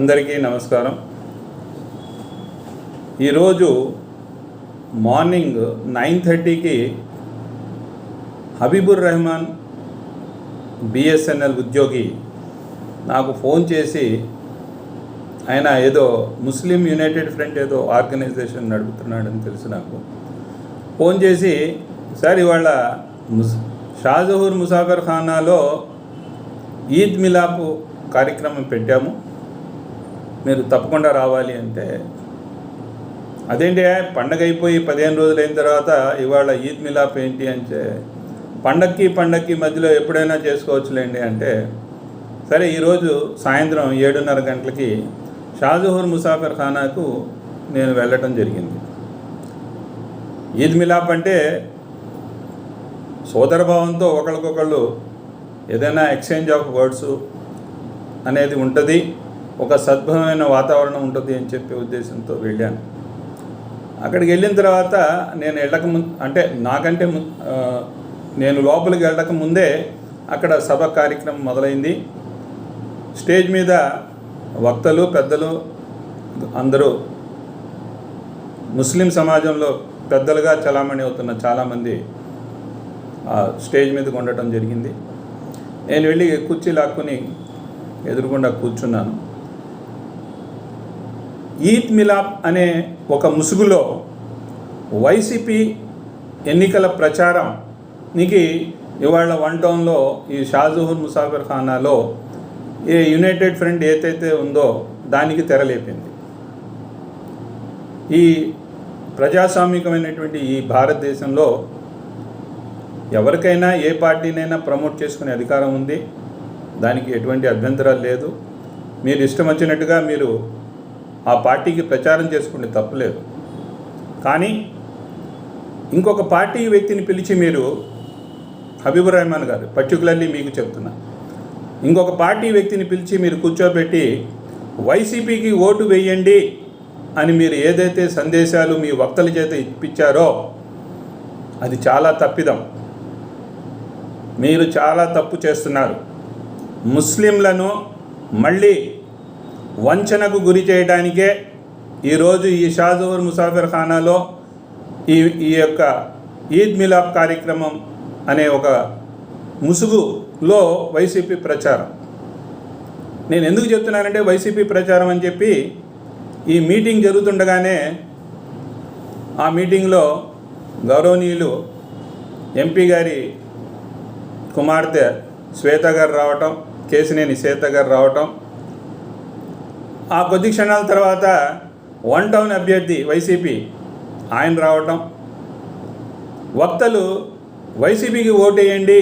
అందరికీ నమస్కారం. ఈరోజు మార్నింగ్ నైన్ థర్టీకి హబీబుర్ రెహమాన్ బిఎస్ఎన్ఎల్ ఉద్యోగి నాకు ఫోన్ చేసి ఆయన ఏదో ముస్లిం యునైటెడ్ ఫ్రంట్ ఏదో ఆర్గనైజేషన్ నడుపుతున్నాడని తెలుసు నాకు. ఫోన్ చేసి సార్ ఇవాళ ముస్ షాజహూర్ ముసాఫర్ ఖానాలో ఈద్ మిలాపు కార్యక్రమం పెట్టాము. మీరు తప్పకుండా రావాలి అంటే అదేంటి పండగ అయిపోయి పదిహేను రోజులు అయిన తర్వాత ఇవాళ ఈద్ మిలాప్ ఏంటి అంటే పండక్కి పండక్కి మధ్యలో ఎప్పుడైనా చేసుకోవచ్చులేండి అంటే సరే ఈరోజు సాయంత్రం ఏడున్నర గంటలకి షాజహూర్ ముసాఫర్ ఖానాకు నేను వెళ్ళటం జరిగింది. ఈద్ మిలాప్ అంటే సోదరభావంతో ఒకరికొకళ్ళు ఏదైనా ఎక్స్చేంజ్ ఆఫ్ వర్డ్స్ అనేది ఉంటుంది. ఒక సద్భవమైన వాతావరణం ఉంటుంది అని చెప్పే ఉద్దేశంతో వెళ్ళాను. అక్కడికి వెళ్ళిన తర్వాత నేను వెళ్ళక ముందు అంటే నాకంటే ము- నేను లోపలికి వెళ్ళక ముందే అక్కడ సభ కార్యక్రమం మొదలైంది. స్టేజ్ మీద వక్తలు పెద్దలు అందరూ ముస్లిం సమాజంలో పెద్దలుగా చలామణి అవుతున్న చాలామంది స్టేజ్ మీద ఉండటం జరిగింది. నేను వెళ్ళి కుర్చీ లాక్కుని ఎదురుకుండా కూర్చున్నాను. ఈద్ మిలాప్ అనే ఒక ముసుగులో వైసీపీ ఎన్నికల ప్రచారంనికి ఇవాళ వన్ టౌన్లో ఈ షాజహూర్ ముసాఫర్ ఖానాలో ఏ యునైటెడ్ ఫ్రంట్ ఏదైతే ఉందో దానికి తెరలేపింది. ఈ ప్రజాస్వామికమైనటువంటి ఈ భారతదేశంలో ఎవరికైనా ఏ పార్టీనైనా ప్రమోట్ చేసుకునే అధికారం ఉంది. దానికి ఎటువంటి అభ్యంతరాలు లేదు. మీరు ఇష్టం వచ్చినట్టుగా మీరు ఆ పార్టీకి ప్రచారం చేసుకుంటే తప్పులేదు కానీ ఇంకొక పార్టీ వ్యక్తిని పిలిచి మీరు హబీబుర్ రెహమాన్ గారు పర్టికులర్లీ మీకు చెప్తున్నా. ఇంకొక పార్టీ వ్యక్తిని పిలిచి మీరు కూర్చోబెట్టి వైసీపీకి ఓటు వేయండి అని మీరు ఏదైతే సందేశాలు మీ వక్తల చేత ఇప్పించారో అది చాలా తప్పిదం. మీరు చాలా తప్పు చేస్తున్నారు. ముస్లింలను మళ్ళీ వంచనకు గురి చేయడానికే ఈరోజు ఈ షాజూర్ ముసాఫిర్ ఖానాలో ఈ ఈ యొక్క ఈద్ మిలాప్ కార్యక్రమం అనే ఒక ముసుగులో వైసీపీ ప్రచారం. నేను ఎందుకు చెప్తున్నానంటే వైసీపీ ప్రచారం అని చెప్పి ఈ మీటింగ్ జరుగుతుండగానే ఆ మీటింగ్లో గౌరవనీయులు ఎంపీ గారి కుమార్తె శ్వేత గారు రావటం కేసినేని శ్వేత గారు రావటం ఆ కొద్ది క్షణాల తర్వాత వన్ టౌన్ అభ్యర్థి వైసీపీ ఆయన రావటం. వక్తలు వైసీపీకి ఓటేయండి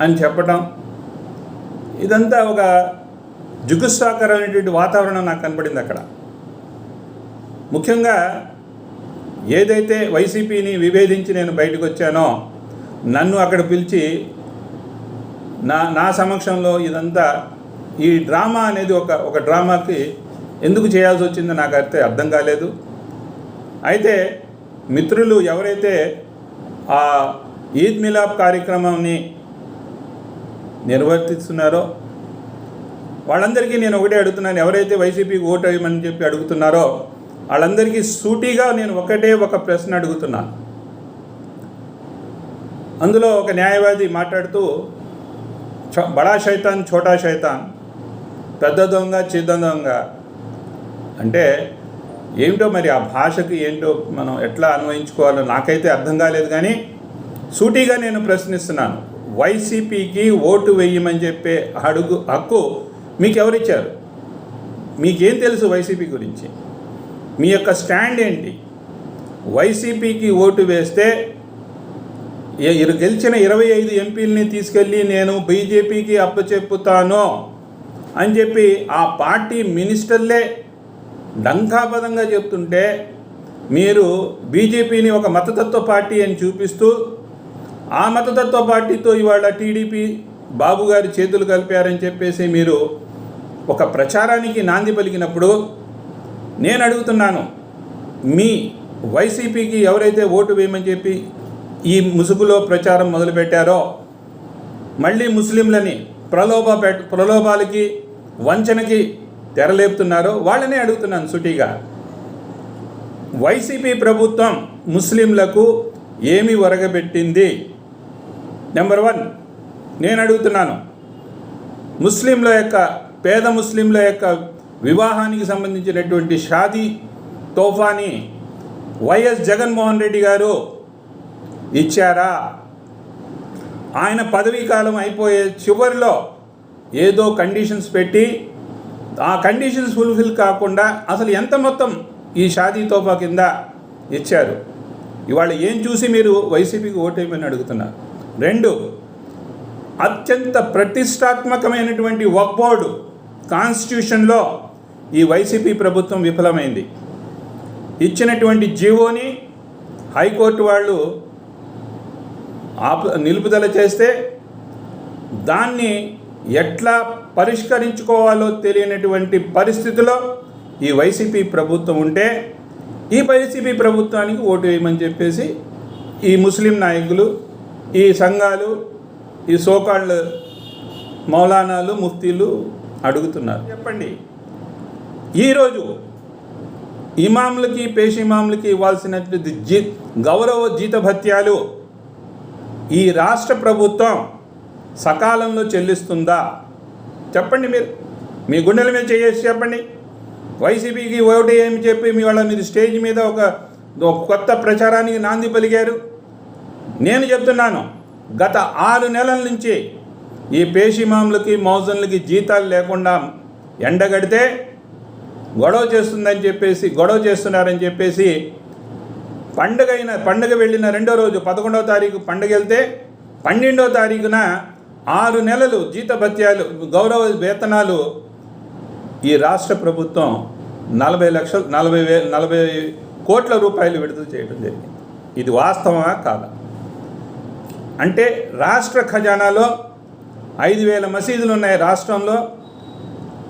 అని చెప్పటం. ఇదంతా ఒక జుగుస్సాకరమైనటువంటి వాతావరణం నాకు కనపడింది అక్కడ. ముఖ్యంగా ఏదైతే వైసీపీని విభేదించి నేను బయటకు వచ్చానో నన్ను అక్కడ పిలిచి నా నా సమక్షంలో ఇదంతా ఈ డ్రామా అనేది ఒక ఒక డ్రామాకి ఎందుకు చేయాల్సి వచ్చిందో నాకు అయితే అర్థం కాలేదు. అయితే మిత్రులు ఎవరైతే ఆ ఈద్ మిలాప్ కార్యక్రమాన్ని నిర్వర్తిస్తున్నారో వాళ్ళందరికీ నేను ఒకటే అడుగుతున్నాను ఎవరైతే వైసీపీకి ఓటు వేయమని చెప్పి అడుగుతున్నారో వాళ్ళందరికీ సూటిగా నేను ఒకటే ఒక ప్రశ్న అడుగుతున్నాను అందులో ఒక న్యాయవాది మాట్లాడుతూ "చ- బడా శైతాన్ ఛోటా శైతాన్ పెద్ద దొంగ చిన్న దొంగ. అంటే ఏమిటో మరి ఆ భాషకి ఏంటో మనం ఎట్లా అన్వయించుకోవాలో నాకైతే అర్థం కాలేదు కానీ సూటిగా నేను ప్రశ్నిస్తున్నాను. వైసీపీకి ఓటు వేయమని చెప్పే అడుగు హక్కు మీకు ఎవరిచ్చారు మీకేం తెలుసు వైసీపీ గురించి? మీ యొక్క స్టాండ్ ఏంటి? వైసీపీకి ఓటు వేస్తే గెలిచిన ఇరవై ఐదు ఎంపీలని తీసుకెళ్ళి నేను బీజేపీకి అప్పచెప్పుతాను. అని చెప్పి ఆ పార్టీ మినిస్టర్లే డంకాపదంగా చెప్తుంటే మీరు బీజేపీని ఒక మతతత్వ పార్టీ అని చూపిస్తూ ఆ మతతత్వ పార్టీతో ఇవాళ టీడీపీ బాబు గారి చేతులు కలిపారని చెప్పేసి మీరు ఒక ప్రచారానికి నాంది పలికినప్పుడు నేను అడుగుతున్నాను మీ వైసీపీకి ఎవరైతే ఓటు వేయమని చెప్పి ఈ ముసుగులో ప్రచారం మొదలుపెట్టారో మళ్ళీ ముస్లింలని ప్రలోభ పెట్ ప్రలోభాలకి వంచనకి తెరలేపుతున్నారో వాళ్ళనే అడుగుతున్నాను సుటిగా. వైసీపీ ప్రభుత్వం ముస్లింలకు ఏమి ఒరగబెట్టింది నెంబర్ వన్ నేను అడుగుతున్నాను. ముస్లింల యొక్క పేద ముస్లింల యొక్క వివాహానికి సంబంధించినటువంటి షాదీ తోఫాని వైఎస్ జగన్మోహన్ రెడ్డి గారు ఇచ్చారా? ఆయన పదవీ కాలం అయిపోయే చివరిలో ఏదో కండిషన్స్ పెట్టి ఆ కండిషన్స్ ఫుల్ఫిల్ కాకుండా అసలు ఎంత మొత్తం ఈ షాదీ తోఫా కింద ఇచ్చారు? ఇవాళ ఏం చూసి మీరు వైసీపీకి ఓటేయమని అడుగుతున్నారు? రెండు అత్యంత ప్రతిష్టాత్మకమైనటువంటి వక్ బోర్డు కాన్స్టిట్యూషన్లో ఈ వైసీపీ ప్రభుత్వం విఫలమైంది. ఇచ్చినటువంటి జీవోని హైకోర్టు వాళ్ళు ఆపు నిలుపుదల చేస్తే దాన్ని ఎట్లా పరిష్కరించుకోవాలో తెలియనటువంటి పరిస్థితిలో ఈ వైసీపీ ప్రభుత్వం ఉంటే ఈ వైసీపీ ప్రభుత్వానికి ఓటు వేయమని చెప్పేసి ఈ ముస్లిం నాయకులు ఈ సంఘాలు ఈ సోకాళ్ళు మౌలానాలు ముఫ్తీలు అడుగుతున్నారు. చెప్పండి. ఈరోజు ఇమాములకి పేషిమాములకి ఇవ్వాల్సినటువంటి జీ గౌరవ జీతభత్యాలు ఈ రాష్ట్ర ప్రభుత్వం సకాలంలో చెల్లిస్తుందా? చెప్పండి మీరు. మీ గుండెల మీద చేసి చెప్పండి. వైసీపీకి ఓటు ఏమి చెప్పి మీ వాళ్ళ మీరు స్టేజ్ మీద ఒక ఒక కొత్త ప్రచారానికి నాంది పలికారు? నేను చెప్తున్నాను గత ఆరు నెలల నుంచి ఈ పేషిమాములకి మౌజన్లకి జీతాలు లేకుండా ఎండగడితే గొడవ చేస్తుందని చెప్పేసి గొడవ చేస్తున్నారని చెప్పేసి పండుగ అయిన పండుగ వెళ్ళిన రెండో రోజు పదకొండవ తారీఖు పండుగ వెళ్తే పన్నెండవ తారీఖున ఆరు నెలలు జీతభత్యాలు గౌరవ వేతనాలు ఈ రాష్ట్ర ప్రభుత్వం నలభై లక్షలు నలభై వే నలభై కోట్ల రూపాయలు విడుదల చేయడం జరిగింది. ఇది వాస్తవమా కాదా? అంటే రాష్ట్ర ఖజానాలో ఐదు వేల మసీదులు ఉన్నాయి రాష్ట్రంలో.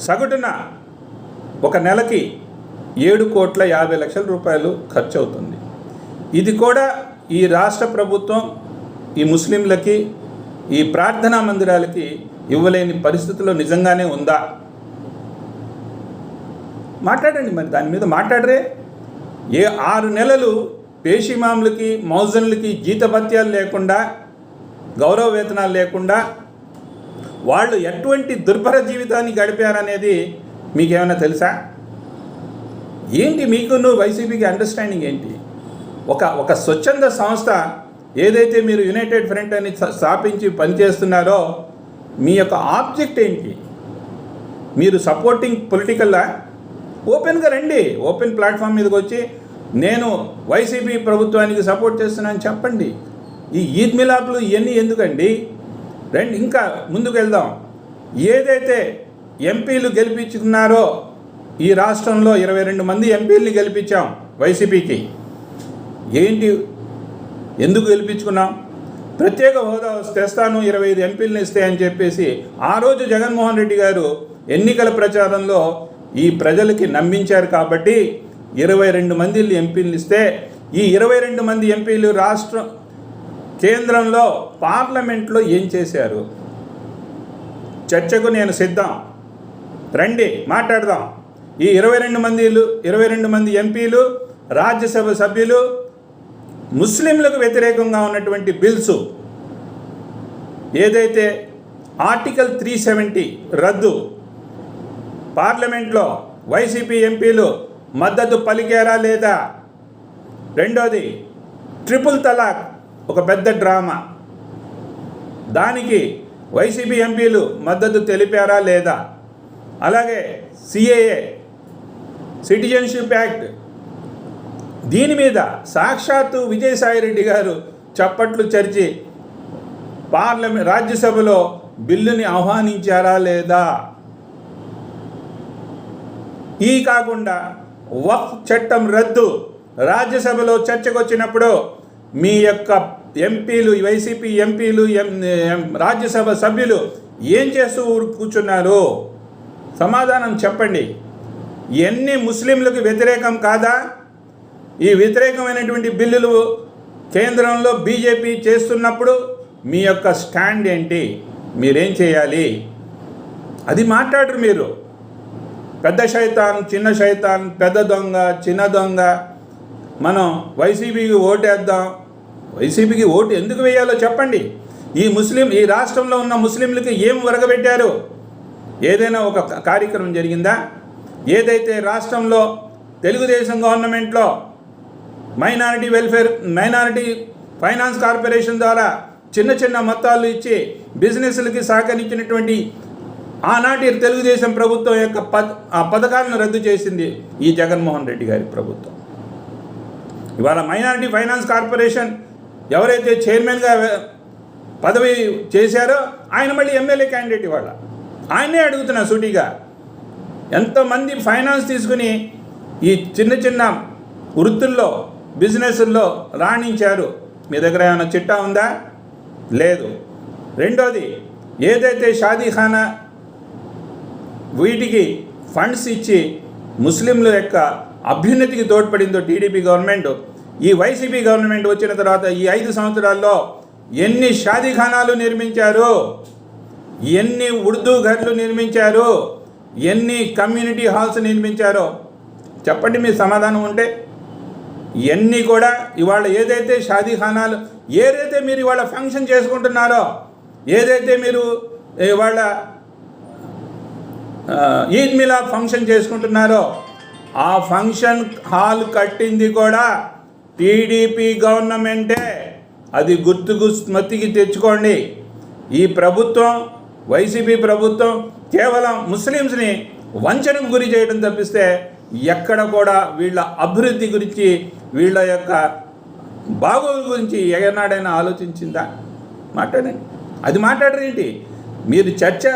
సగటున ఒక నెలకి ఏడు కోట్ల యాభై లక్షల రూపాయలు ఖర్చు అవుతుంది ఇది కూడా ఈ రాష్ట్ర ప్రభుత్వం ఈ ముస్లింలకి ఈ ప్రార్థనా మందిరాలకి ఇవ్వలేని పరిస్థితిలో నిజంగానే ఉందా? మాట్లాడండి మరి దాని మీద మాట్లాడరే. ఏ ఆరు నెలలు పేషిమాములకి మౌజన్లకి జీతభత్యాలు లేకుండా గౌరవ వేతనాలు లేకుండా వాళ్ళు ఎటువంటి దుర్భర జీవితాన్ని గడిపారనేది మీకేమైనా తెలుసా? ఏంటి మీకు నువ్వు వైసీపీకి అండర్స్టాండింగ్ ఏంటి? ఒక ఒక స్వచ్ఛంద సంస్థ ఏదైతే మీరు యునైటెడ్ ఫ్రంట్ అని స్థాపించి పనిచేస్తున్నారో మీ యొక్క ఆబ్జెక్ట్ ఏంటి? మీరు సపోర్టింగ్ పొలిటికల్లా? ఓపెన్గా రండి. ఓపెన్ ప్లాట్ఫామ్ మీదకి వచ్చి నేను వైసీపీ ప్రభుత్వానికి సపోర్ట్ చేస్తున్నాను చెప్పండి. ఈ ఈద్ మిలాపులు ఇవన్నీ ఎందుకండి? రండి ఇంకా ముందుకు వెళ్దాం. ఏదైతే ఎంపీలు గెలిపించుకున్నారో ఈ రాష్ట్రంలో ఇరవై రెండు మంది ఎంపీలని గెలిపించాం వైసీపీకి. ఏంటి? ఎందుకు గెలిపించుకున్నాం? ప్రత్యేక హోదా తెస్తాను ఇరవై ఐదు ఎంపీలను ఇస్తే అని చెప్పేసి ఆ రోజు జగన్మోహన్ రెడ్డి గారు ఎన్నికల ప్రచారంలో ఈ ప్రజలకి నమ్మించారు కాబట్టి ఇరవై రెండు మంది ఎంపీలు ఇస్తే ఈ ఇరవై రెండు మంది ఎంపీలు రాష్ట్ర కేంద్రంలో పార్లమెంట్లో ఏం చేశారు? చర్చకు నేను సిద్ధం. రండి మాట్లాడదాం. ఈ ఇరవై రెండు మందిలు ఇరవై రెండు మంది ఎంపీలు రాజ్యసభ సభ్యులు ముస్లింలకు వ్యతిరేకంగా ఉన్నటువంటి బిల్సు ఏదైతే ఆర్టికల్ త్రీ సెవెంటీ రద్దు పార్లమెంట్లో వైసీపీ ఎంపీలు మద్దతు పలికారా లేదా? రెండోది ట్రిపుల్ తలాక్ ఒక పెద్ద డ్రామా. దానికి వైసీపీ ఎంపీలు మద్దతు తెలిపారా లేదా? అలాగే సిఏఏ సిటిజన్షిప్ యాక్ట్ దీని మీద సాక్షాత్తు విజయసాయిరెడ్డి గారు చప్పట్లు చర్చి పార్లమెంట్ రాజ్యసభలో బిల్లుని ఆహ్వానించారా లేదా? ఈ కాకుండా వఫ్ చట్టం రద్దు రాజ్యసభలో చర్చకు వచ్చినప్పుడు మీ యొక్క ఎంపీలు వైసీపీ ఎంపీలు ఎం ఎం- రాజ్యసభ సభ్యులు ఏం చేస్తూ ఊరు- కూర్చున్నారు? సమాధానం చెప్పండి. ఎన్ని ముస్లింలకు వ్యతిరేకం కాదా? ఈ వ్యతిరేకమైనటువంటి బిల్లులు కేంద్రంలో బీజేపీ చేస్తున్నప్పుడు మీ యొక్క స్టాండ్ ఏంటి? మీరేం చేయాలి? అది మాట్లాడరు మీరు. పెద్ద శైతాన్ చిన్న శైతాన్ పెద్ద దొంగ చిన్న దొంగ. మనం వైసీపీకి ఓటేద్దాం. వైసీపీకి ఓటు ఎందుకు వేయాలో చెప్పండి. ఈ ముస్లిం ఈ రాష్ట్రంలో ఉన్న ముస్లింలకి ఏం ఒరగబెట్టారు ఏదైనా ఒక కార్యక్రమం జరిగిందా? ఏదైతే రాష్ట్రంలో తెలుగుదేశం గవర్నమెంట్లో minority welfare minority finance corporation ద్వారా చిన్న చిన్న మొత్తాలు ఇచ్చి బిజినెస్లకి సహకరించినటువంటి ఆనాటి తెలుగుదేశం ప్రభుత్వం యొక్క పద్ ఆ పథకాలను రద్దు చేసింది ఈ జగన్మోహన్ రెడ్డి గారి ప్రభుత్వం. ఇవాళ మైనారిటీ ఫైనాన్స్ కార్పొరేషన్ ఎవరైతే చైర్మన్గా పదవి చేశారో ఆయన మళ్ళీ ఎమ్మెల్యే క్యాండిడేట్ ఇవాళ. ఆయనే అడుగుతున్నా సూటిగా. ఎంతమంది ఫైనాన్స్ తీసుకుని ఈ చిన్న చిన్న వృత్తుల్లో బిజినెస్ల్లో రాణించారు. మీ దగ్గర ఏమైనా చిట్టా ఉందా? లేదు. రెండోది ఏదైతే షాదీఖానా వీటికి ఫండ్స్ ఇచ్చి ముస్లింల యొక్క అభ్యున్నతికి తోడ్పడిందో టీడీపీ గవర్నమెంట్ ఈ వైసీపీ గవర్నమెంట్ వచ్చిన తర్వాత ఈ ఐదు సంవత్సరాల్లో ఎన్ని షాదీఖానాలు నిర్మించారు? ఎన్ని ఉర్దూ ఘర్లు నిర్మించారు? ఎన్ని కమ్యూనిటీ హాల్స్ నిర్మించారో చెప్పండి మీ సమాధానం ఉంటే. ఇవన్నీ కూడా ఇవాళ ఏదైతే షాదీఖానాలు ఏదైతే మీరు ఇవాళ ఫంక్షన్ చేసుకుంటున్నారో ఏదైతే మీరు ఇవాళ ఈద్ మిలా ఫంక్షన్ చేసుకుంటున్నారో ఆ ఫంక్షన్ హాల్ కట్టింది కూడా టీడీపీ గవర్నమెంటే. అది గుర్తుకు స్మృతికి తెచ్చుకోండి. ఈ ప్రభుత్వం వైసీపీ ప్రభుత్వం కేవలం ముస్లిమ్స్ని వంచనకు గురి చేయడం తప్పిస్తే ఎక్కడ కూడా వీళ్ళ అభివృద్ధి గురించి వీళ్ళ యొక్క బాగోగుల గురించి ఏనాడైనా ఆలోచించిందా? మాట్లాడండి. అది మాట్లాడరేంటి మీరు చర్చ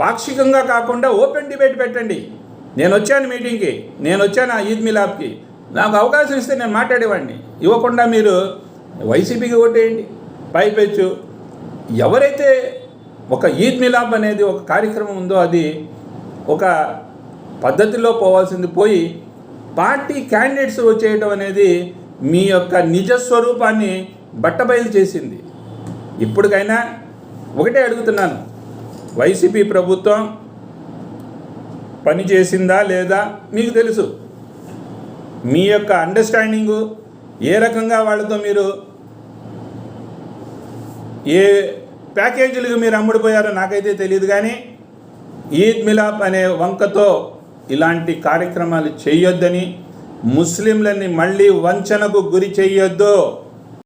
పాక్షికంగా కాకుండా ఓపెన్ డిబేట్ పెట్టండి. నేను వచ్చాను మీటింగ్కి నేను వచ్చాను ఆ ఈద్ మిలాబ్కి నాకు అవకాశం ఇస్తే నేను మాట్లాడేవాడిని. ఇవ్వకుండా మీరు వైసీపీకి ఓటేయండి. పైపెచ్చు ఎవరైతే ఒక ఈద్ మిలాబ్ అనేది ఒక కార్యక్రమం ఉందో అది ఒక పద్ధతిలో పోవాల్సింది పోయి పార్టీ క్యాండిడేట్స్ వచ్చేయటం అనేది మీ యొక్క నిజ స్వరూపాన్ని బట్టబయలు చేసింది. ఇప్పటికైనా ఒకటే అడుగుతున్నాను. వైసీపీ ప్రభుత్వం పని చేసిందా లేదా మీకు తెలుసు. మీ యొక్క అండర్స్టాండింగు ఏ రకంగా వాళ్ళతో మీరు ఏ ప్యాకేజీలకు మీరు అమ్ముడిపోయారో నాకైతే తెలియదు కానీ ఈద్ మిలాప్ అనే వంకతో ఇలాంటి కార్యక్రమాలు చేయొద్దని ముస్లింలని మళ్ళీ వంచనకు గురి చేయొద్దు.